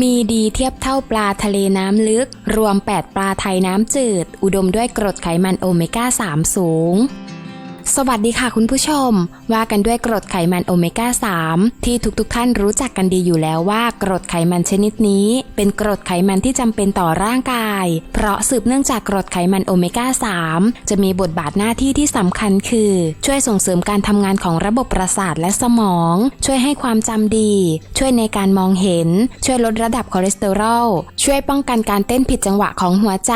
มีดีเทียบเท่าปลาทะเลน้ำลึก รวม 8 ปลาไทยน้ำจืด อุดมด้วยกรดไขมันโอเมก้า 3 สูง สวัสดีค่ะคุณผู้ชม ว่ากันด้วยกรดไขมันโอเมก้า 3 ที่ทุกๆท่านรู้จักกันดีอยู่แล้วว่ากรดไขมันชนิดนี้ เป็นกรดไขมันที่จำเป็นต่อร่างกาย เพราะสืบเนื่องจากกรดไขมันโอเมก้า 3 จะมีบทบาทหน้าที่ที่สำคัญคือ ช่วยส่งเสริมการทำงานของระบบประสาทและสมอง ช่วยให้ความจำดี ช่วยในการมองเห็น ช่วยลดระดับคอเลสเตอรอลช่วยป้องกันการเต้นผิดจังหวะของหัวใจ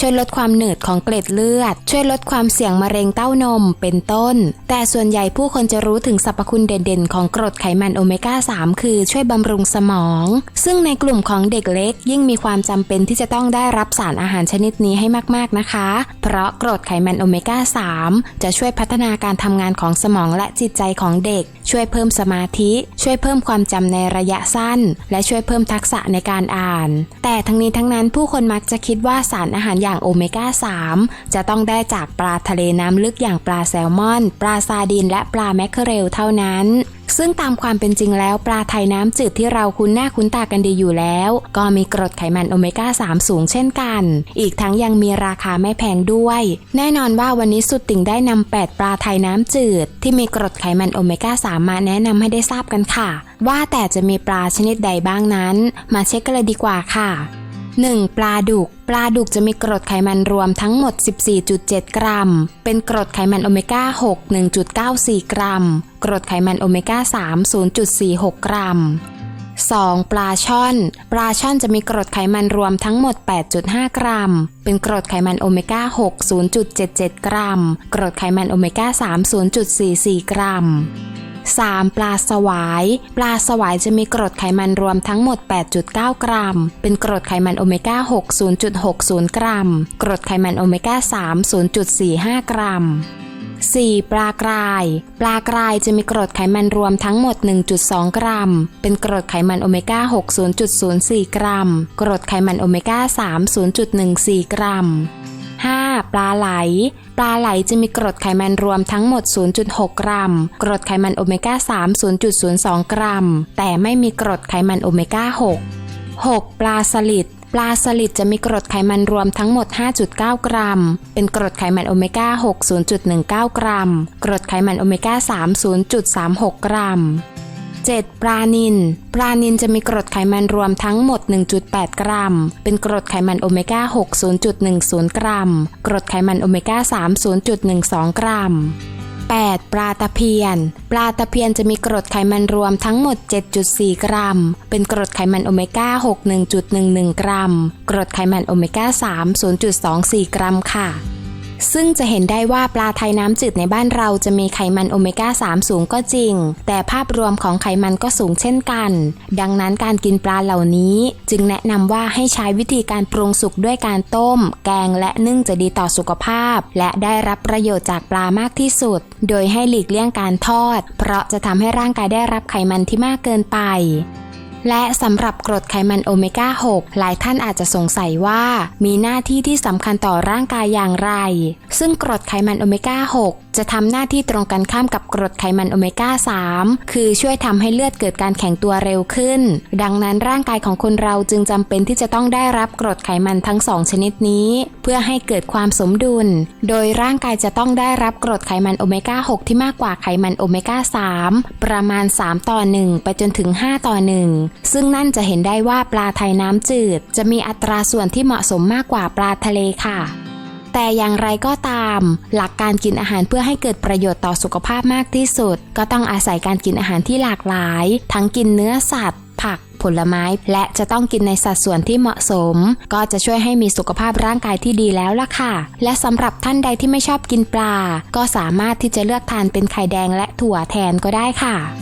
ช่วยลดความหนืดของเกล็ดเลือด ช่วยลดความเสี่ยงมะเร็งเต้านมเป็นต้น แต่ส่วนใหญ่ผู้คนจะรู้ถึงสรรพคุณเด่นๆ ของกรดไขมันโอเมก้า 3 คือช่วยบำรุงสมอง ซึ่งในกลุ่มของเด็กเล็ก ยิ่งมีความจำเป็นที่จะต้องได้รับสารอาหารชนิดนี้ให้มากๆนะคะ เพราะกรดไขมันโอเมก้า 3 จะช่วยพัฒนาการทำงานของสมองและจิตใจของเด็ก ช่วยเพิ่มสมาธิ ช่วยเพิ่มความจำในระยะสั้น และช่วยเพิ่มทักษะในการอ่าน แต่ทั้งนี้ทั้งนั้นผู้คนมักจะคิดว่าสารอาหารอย่างโอเมก้า 3 จะต้องได้จากปลาทะเลน้ำลึกอย่างปลาแซลมอน ปลาซาดิน และปลาแมคเคอเรลเท่านั้นซึ่งตามความเป็นจริงแล้วปลาไทยน้ำจืดที่เราคุ้นหน้าคุ้นตากันดีอยู่แล้ว ก็มีกรดไขมันโอเมก้า 3 สูงเช่นกัน อีกทั้งยังมีราคาไม่แพงด้วย แน่นอนว่าวันนี้สุดติ่งได้นำ8ปลาไทยน้ำจืด ที่มีกรดไขมันโอเมก้า 3 มาแนะนำให้ได้ทราบกันค่ะ ว่าแต่จะมีปลาชนิดใดบ้างนั้น มาเช็คกันเลยดีกว่าค่ะ 1. ปลาดุก ปลาดุกจะมีกรดไขมันรวมทั้งหมด 14.7 กรัม เป็นกรดไขมันโอเมก้า 6 1.94 กรัม กรดไขมันโอเมก้า 3 0.46 กรัม 2. ปลาช่อน ปลาช่อนจะมีกรดไขมันรวมทั้งหมด 8.5 กรัม เป็นกรดไขมันโอเมก้า 6 0.77 กรัม กรดไขมันโอเมก้า 3 0.44 กรัม 3. ปลาสวาย ปลาสวายจะมีกรดไขมันรวมทั้งหมด 8.9 กรัม เป็นกรดไขมันโอเมก้า 6 0.60 กรัม กรดไขมันโอเมก้า 3 0.45 กรัม 4. ปลากราย ปลากรายจะมีกรดไขมันรวมทั้งหมด 1.2 กรัม เป็นกรดไขมันโอเมก้า 6 0.04 กรัม กรดไขมันโอเมก้า 3 0.14 กรัม ปลาไหล ปลาไหลจะมีกรดไขมันรวมทั้งหมด 0.6 กรัม กรดไขมันโอเมก้า 3 0.02 กรัม แต่ไม่มีกรดไขมันโอเมก้า 6 6. ปลาสลิดปลาสลิดจะมีกรดไขมันรวมทั้งหมด 5.9 กรัม เป็นกรดไขมันโอเมก้า 6 0.19 กรัม กรดไขมันโอเมก้า 3 0.36 กรัม 7. ปลานินปลานินจะมีกรดไขมันรวมทั้งหมด 1.8 กรัม เป็นกรดไขมันโอเมก้า 6 0.10 กรัม กรดไขมันโอเมก้า 3 0.12 กรัม 8. ปลาตะเพียน ปลาตะเพียนจะมีกรดไขมันรวมทั้งหมด 7.4 กรัม เป็นกรดไขมันโอเมก้า 6 1.11 กรัม กรดไขมันโอเมก้า 3 0.24 กรัมค่ะ ซึ่งจะเห็นได้ว่าปลาไทยน้ำจืดในบ้านเราจะมีไขมันโอเมก้า 3 สูงก็จริง แต่ภาพรวมของไขมันก็สูงเช่นกัน ดังนั้นการกินปลาเหล่านี้จึงแนะนำว่าให้ใช้วิธีการปรุงสุกด้วยการต้ม แกงและนึ่งจะดีต่อสุขภาพ และได้รับประโยชน์จากปลามากที่สุด โดยให้หลีกเลี่ยงการทอด เพราะจะทำให้ร่างกายได้รับไขมันที่มากเกินไป และสำหรับกรดไขมันโอเมก้า 6 หลายท่านอาจจะสงสัยว่า มีหน้าที่ที่สำคัญต่อร่างกายอย่างไร ซึ่งกรดไขมันโอเมก้า 6จะทำหน้าที่ตรงกันข้ามกับกรดไขมันโอเมก้า 3 คือช่วยทำให้เลือดเกิดการแข็งตัวเร็วขึ้น ดังนั้นร่างกายของคนเราจึงจำเป็นที่จะต้องได้รับกรดไขมันทั้งสองชนิดนี้ เพื่อให้เกิดความสมดุล โดยร่างกายจะต้องได้รับกรดไขมันโอเมก้า 6 ที่มากกว่าไขมันโอเมก้า 3 ประมาณ 3 ต่อ 1 ไปจนถึง 5 ต่อ 1 ซึ่งนั่นจะเห็นได้ว่าปลาไทยน้ำจืด จะมีอัตราส่วนที่เหมาะสมมากกว่าปลาทะเลค่ะ แต่อย่างไรก็ตาม หลักการกินอาหารเพื่อให้เกิดประโยชน์ต่อสุขภาพมากที่สุด ก็ต้องอาศัยการกินอาหารที่หลากหลาย ทั้งกินเนื้อสัตว์ ผักผลไม้ และจะต้องกินในสัดส่วนที่เหมาะสม ก็จะช่วยให้มีสุขภาพร่างกายที่ดีแล้วล่ะค่ะ และสำหรับท่านใดที่ไม่ชอบกินปลา ก็สามารถที่จะเลือกทานเป็นไข่แดงและถั่วแทนก็ได้ค่ะ